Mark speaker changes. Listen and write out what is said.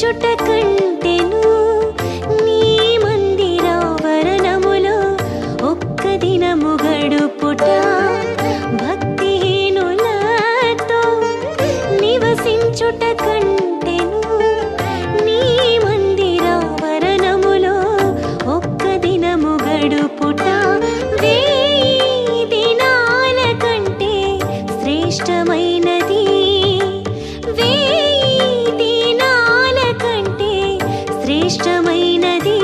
Speaker 1: కూర్చుట కంటెను నీ మందిరావరణములో ఒక్క దినము గడుపుట భక్తిహీనులతో నివసించుట కంటెను నీ మందిరావరణములో ఒక్క దినము గడుపుట நதி